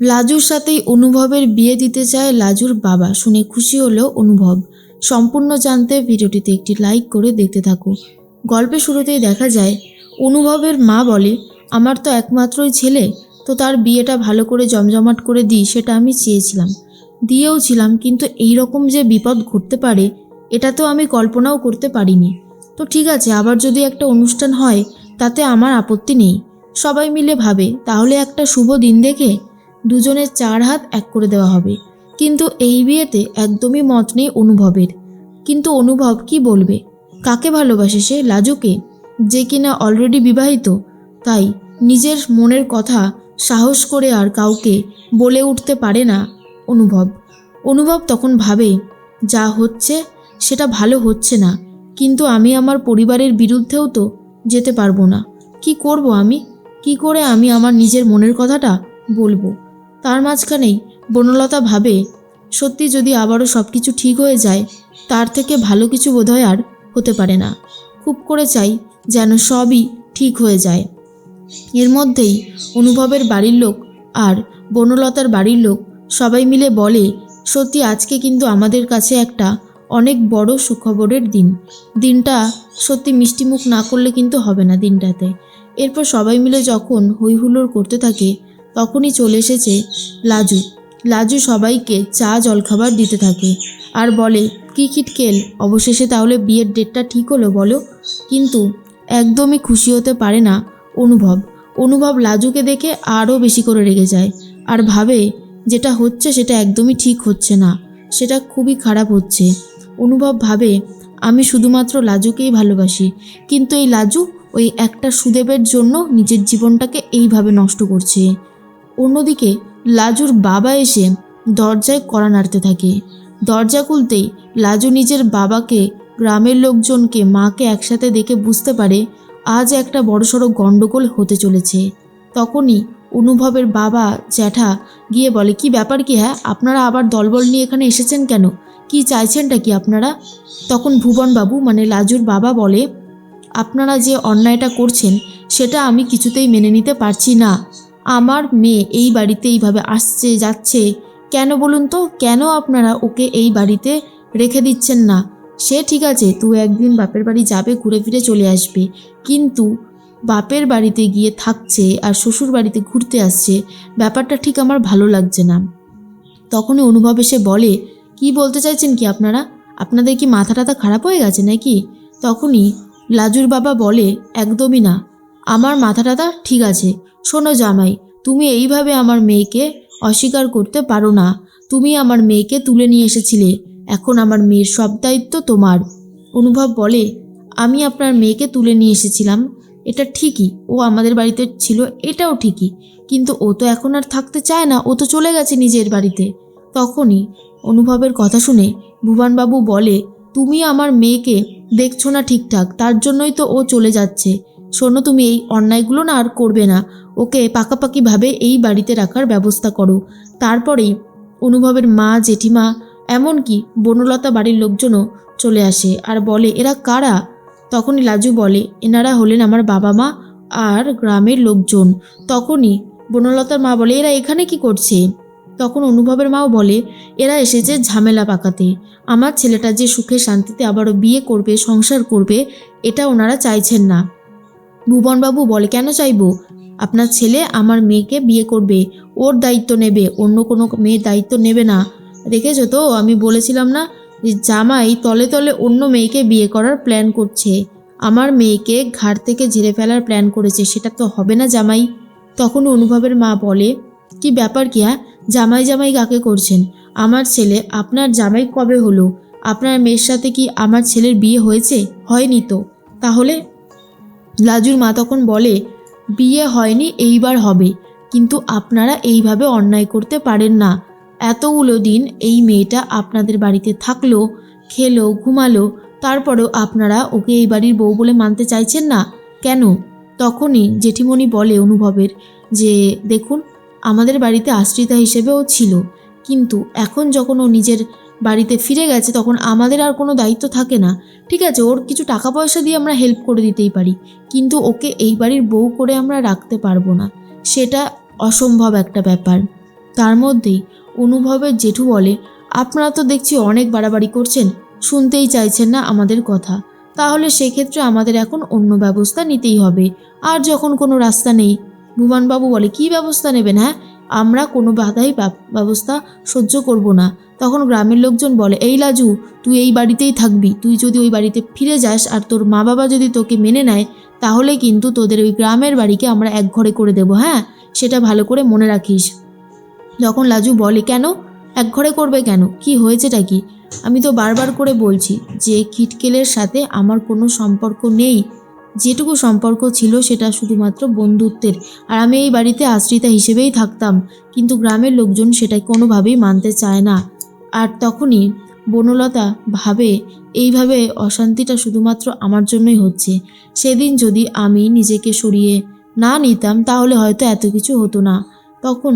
লাজুর সাথেই অনুভবের বিয়ে দিতে চায় লাজুর বাবা। শুনে খুশি হলো অনুভব। সম্পূর্ণ জানতে ভিডিওটিতে একটি লাইক করে দেখতে থাকো। গল্পের শুরুতেই দেখা যায়, অনুভবের মা বলে, আমার তো একমাত্রই ছেলে, তো তার বিয়েটা ভালো করে জমজমাট করে দিই, সেটা আমি চেয়েছিলাম। দিয়েও ছিলাম, কিন্তু এই রকম যে বিপদ ঘটতে পারে, এটা তো আমি কল্পনাও করতে পারিনি। তো ঠিক আছে, আবার যদি একটা অনুষ্ঠান হয়, তাতে আমার আপত্তি নেই। সবাই মিলে ভাবে, তাহলে একটা শুভ দিন দেখে দুজনের চার হাত এক করে দেওয়া হবে। কিন্তু এই বিয়েতে একদমই মত নেই অনুভবের। কিন্তু অনুভব কি বলবে? কাকে ভালোবাসে সে? লাজুকে? যে কিনা অলরেডি বিবাহিত, তাই নিজের মনের কথা সাহস করে আর কাউকে বলে উঠতে পারে না অনুভব। অনুভব তখন ভাবে, যা হচ্ছে সেটা ভালো হচ্ছে না, কিন্তু আমি আমার পরিবারের বিরুদ্ধেও তো যেতে পারব না। কি করব আমি? কি করে আমি আমার নিজের মনের কথাটা বলব? তার মাঝখানেই বনলতা ভাবে, সত্যি যদি আবারও সব কিছু ঠিক হয়ে যায়, তার থেকে ভালো কিছু বোধহয় আর হতে পারে না। খুব করে চাই যেন সবই ঠিক হয়ে যায়। এর মধ্যেই অনুভবের বাড়ির লোক আর বনলতার বাড়ির লোক সবাই মিলে বলে, সত্যি আজকে কিন্তু আমাদের কাছে একটা অনেক বড় সুখবরের দিন। দিনটা সত্যি মিষ্টিমুখ না করলে কিন্তু হবে না দিনটাতে। এরপর সবাই মিলে যখন হইহুল্লোড় করতে থাকে তখনই চলে এসেছে লাজু। লাজু সবাইকে চা, জলখাবার দিতে থাকে আর বলে, কি খিটকেল অবশেষে তাহলে বিয়ের ডেটটা ঠিক হলো বলো। কিন্তু একদমই খুশি হতে পারে না অনুভব। অনুভব লাজুকে দেখে আরও বেশি করে রেগে যায় আর ভাবে, যেটা হচ্ছে সেটা একদমই ঠিক হচ্ছে না। সেটা খুবই খারাপ হচ্ছে। অনুভব ভাবে, আমি শুধুমাত্র লাজুকেই ভালোবাসি। কিন্তু এই লাজু ওই একটা সুদেবের জন্য নিজের জীবনটাকে এইভাবে নষ্ট করছে। অন্যদিকে লাজুর বাবা এসে দরজায় কড়া নাড়তে থাকে। দরজা খুলতেই লাজু নিজের বাবাকে, গ্রামের লোকজনকে, মাকে একসাথে দেখে বুঝতে পারে আজ একটা বড়সড় গণ্ডগোল হতে চলেছে। তখনই অনুভবের বাবা, জ্যাঠা গিয়ে বলে, কি ব্যাপার কি হ্যাঁ? আপনারা আবার দলবল নিয়ে এখানে এসেছেন কেন? কি চাইছেনটা কি আপনারা? তখন ভুবনবাবু মানে লাজুর বাবা বলে, আপনারা যে অন্যায়টা করছেন, সেটা আমি কিছুতেই মেনে নিতে পারছি না। আমার মেয়ে এই বাড়িতে এইভাবে আসছে, যাচ্ছে। কেন বলুন তো? কেন আপনারা ওকে এই বাড়িতে রেখে দিচ্ছেন না? সে ঠিক আছে, তুই একদিন বাপের বাড়ি যাবে, ঘুরে ফিরে চলে আসবে। কিন্তু বাপের বাড়িতে গিয়ে থাকছে আর শ্বশুর বাড়িতে ঘুরতে আসছে, ব্যাপারটা ঠিক আমার ভালো লাগছে না। তখনই অনুভব এসে বলে, কি বলতে চাইছেন কি আপনারা? আপনাদের কি মাথা টাথা খারাপ হয়ে গেছে নাকি? তখনই লাজুর বাবা বলে, একদমই না। আমার মাথা টাথা ঠিক আছে। শোনো জামাই, তুমি এইভাবে আমার মেয়েকে অস্বীকার করতে পারো না। তুমি আমার মেয়েকে তুলে নিয়ে এসেছিলে। এখন আমার মেয়ের সব দায়িত্ব তোমার। অনুভব বলে, আমি আপনার মেয়েকে তুলে নিয়ে এসেছিলাম। এটা ঠিকই, ও আমাদের বাড়িতে ছিল, এটাও ঠিকই। কিন্তু ও তো এখন আর থাকতে চায় না, ও তো চলে গেছে নিজের বাড়িতে। তখনই অনুভবের কথা শুনে ভুবনবাবু বলে, তুমি আমার মেয়েকে দেখছ না ঠিকঠাক, তার জন্যই তো ও চলে যাচ্ছে। শোনো, তুমি এই অন্যায়গুলো না আর করবে না। ওকে পাকাপাকিভাবে এই বাড়িতে রাখার ব্যবস্থা করো। তারপরেই অনুভবের মা, জেঠিমা, এমনকি বনলতা বাড়ির লোকজনও চলে আসে আর বলে, এরা কারা? তখনই লাজু বলে, এনারা হলেন আমার বাবা মা আর গ্রামের লোকজন। তখনই বনলতার মা বলে, এরা এখানে কি করছে? তখন অনুভবের মাও বলে, এরা এসেছে ঝামেলা পাকাতে। আমার ছেলেটা যে সুখে শান্তিতে আবারও বিয়ে করবে, সংসার করবে, এটা ওনারা চাইছেন না। ভুবনবাবু বলে, কেন চাইব? আপনার ছেলে আমার মেয়েকে বিয়ে করবে, ওর দায়িত্ব নেবে, অন্য কোনো মেয়ের দায়িত্ব নেবে না। দেখেছ তো, আমি বলেছিলাম না যে জামাই তলে তলে অন্য মেয়েকে বিয়ে করার প্ল্যান করছে। আমার মেয়েকে ঘাট থেকে ঝেড়ে ফেলার প্ল্যান করেছে, সেটা তো হবে না জামাই। তখন অনুভবের মা বলে, কি ব্যাপার কি হ্যাঁ? জামাই জামাই কাকে করছেন? আমার ছেলে, আপনার জামাই কবে হলো? আপনার মেয়ের সাথে কি আমার ছেলের বিয়ে হয়েছে? হয়নি তো। তাহলে লাজুর মা তখন বলে, বিয়ে হয়নি, এইবার হবে। কিন্তু আপনারা এইভাবে অন্যায় করতে পারেন না। এতগুলো দিন এই মেয়েটা আপনাদের বাড়িতে থাকল, খেলো, ঘুমালো, তারপরেও আপনারা ওকে এই বাড়ির বউ বলে মানতে চাইছেন না? কেন? তখনই জেঠিমণি বলে অনুভবের যে, দেখুন, আমাদের বাড়িতে আশ্রিতা হিসেবেও ছিল। কিন্তু এখন যখন ও নিজের বাড়িতে ফিরে গেছে, তখন আমাদের আর কোনো দায়িত্ব থাকে না। ঠিক আছে, ওর কিছু টাকা পয়সা দিয়ে আমরা হেল্প করে দিতেই পারি, কিন্তু ওকে এই বাড়ির বউ করে আমরা রাখতে পারব না। সেটা অসম্ভব একটা ব্যাপার। তার মধ্যেই অনুভবের জেঠু বলে, আপনারা তো দেখছি অনেক বাড়াবাড়ি করছেন, শুনতেই চাইছেন না আমাদের কথা। তাহলে সেক্ষেত্রে আমাদের এখন অন্য ব্যবস্থা নিতেই হবে। আর যখন কোনো রাস্তা নেই, ভুবনবাবু বলে, কি ব্যবস্থা নেবেন হ্যাঁ? আমরা কোনো বাধাই ব্যবস্থা সহ্য করব না। তখন গ্রামের লোকজন বলে, এই লাজু, তুই এই বাড়িতেই থাকবি। তুই যদি ওই বাড়িতে ফিরে যাস আর তোর মা বাবা যদি তোকে মেনে নেয়, তাহলে কিন্তু তোদের ওই গ্রামের বাড়িকে আমরা এক ঘরে করে দেবো হ্যাঁ? সেটা ভালো করে মনে রাখিস। যখন লাজু বলে, কেন? এক ঘরে করবে কেন? কি হয়েছেটা কি? আমি তো বারবার করে বলছি যে, খিটকেলের সাথে আমার কোনো সম্পর্ক নেই। যেটুকু সম্পর্ক ছিল সেটা শুধুমাত্র বন্ধুত্বের। আর আমি এই বাড়িতে আশ্রিতা হিসেবেই থাকতাম। কিন্তু গ্রামের লোকজন সেটা কোনোভাবেই মানতে চায় না। আর তখনই বনলতা ভাবে, এইভাবে অশান্তিটা শুধুমাত্র আমার জন্যই হচ্ছে। সেদিন যদি আমি নিজেকে সরিয়ে না নিতাম, তাহলে হয়তো এত কিছু হতো না। তখন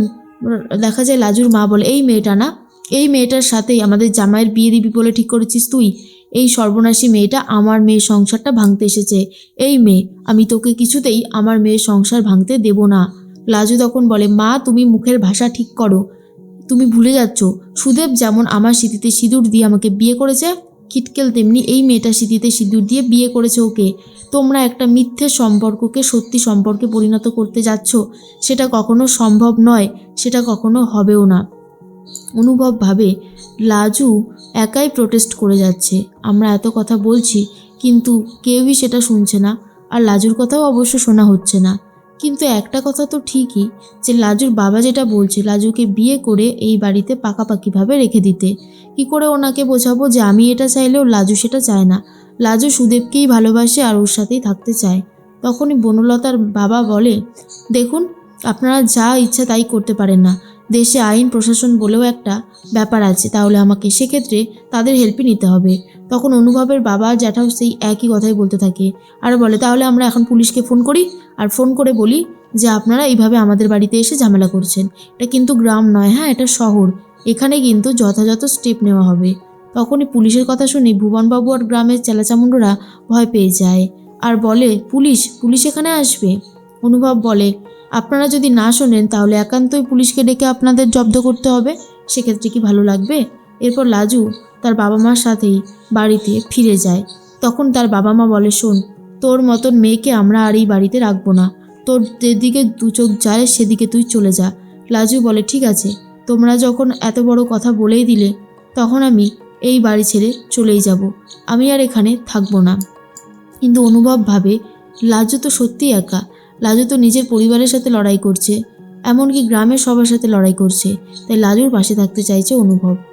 দেখা যায় লাজুর মা বলে, এই মেয়েটা না, এই মেয়েটার সাথেই আমাদের জামাইয়ের বিয়ে দিবি বলে ঠিক করেছিস তুই। এই সর্বনাশী মেয়েটা আমার মেয়ের সংসারটা ভাঙতে এসেছে। এই মেয়ে, আমি তোকে কিছুতেই আমার মেয়ের সংসার ভাঙতে দেব না। লাজু তখন বলে, মা, তুমি মুখের ভাষা ঠিক করো। তুমি ভুলে যাচ্ছ। সুদেব যেমন আমার স্মৃতিতে সিঁদুর দিয়ে আমাকে বিয়ে করেছে, খিটকেল তেমনি এই মেয়েটা স্মৃতিতে সিঁদুর দিয়ে বিয়ে করেছে ওকে। তোমরা একটা মিথ্যে সম্পর্ককে সত্যি সম্পর্কে পরিণত করতে যাচ্ছ, সেটা কখনো সম্ভব নয়, সেটা কখনো হবেও না। অনুভব ভাবে, লাজু একাই প্রোটেস্ট করে যাচ্ছে। আমরা এত কথা বলছি, কিন্তু কেউই সেটা শুনছে না, আর লাজুর কথাও অবশ্য শোনা হচ্ছে না। কিন্তু একটা কথা তো ঠিকই, যে লাজুর বাবা যেটা বলছে, লাজুকে বিয়ে করে এই বাড়িতে পাকাপাকিভাবে রেখে দিতে। কি করে ওনাকে বোঝাবো যে আমি এটা চাইলেও লাজু সেটা চায় না? লাজু সুদেবকেই ভালোবাসে আর ওর সাথেই থাকতে চায়। তখনই বনলতার বাবা বলে, দেখুন, আপনারা যা ইচ্ছা তাই করতে পারেন না। দেশে আইন, প্রশাসন বলেও একটা ব্যাপার আছে। তাহলে আমাকে সেক্ষেত্রে তাদের হেল্পই নিতে হবে। তখন অনুভবের বাবা জ্যাঠাও সেই একই কথাই বলতে থাকে। আর বলে, তাহলে আমরা এখন পুলিশকে ফোন করি আর ফোন করে বলি যে আপনারা এইভাবে আমাদের বাড়িতে এসে ঝামেলা করছেন। এটা কিন্তু গ্রাম নয় হ্যাঁ এটা শহর। এখানে কিন্তু যথাযথ স্টেপ নেওয়া হবে। তখনই পুলিশের কথা শুনে ভুবনবাবু আর গ্রামের চেলাচামুন্ডরা ভয় পেয়ে যায়। আর বলে, পুলিশ পুলিশ এখানে আসবে? অনুভব বলে আপনারা যদি না শোনেন, তাহলে একান্তই পুলিশকে ডেকে আপনাদের জব্দ করতে হবে। সেক্ষেত্রে কি ভালো লাগবে? এরপর লাজু তার বাবা মার সাথেই বাড়িতে ফিরে যায়। তখন তার বাবা মা বলে, শোন, তোর মতন মেয়েকে আমরা আর এই বাড়িতে রাখব না। তোর যেদিকে দু চোখ যায়, সেদিকে তুই চলে যা। লাজু বলে, ঠিক আছে। তোমরা যখন এত বড় কথা বলেই দিলে, তখন আমি এই বাড়ি ছেড়ে চলেই যাব। আমি আর এখানে থাকব না। কিন্তু অনুভব ভাবে, লাজু তো সত্যিই একা। লাজু তো নিজের পরিবারের সাথে লড়াই করছে, এমনকি গ্রামের সবার সাথে লড়াই করছে, তাই লাজুর পাশে থাকতে চাইছে অনুভব।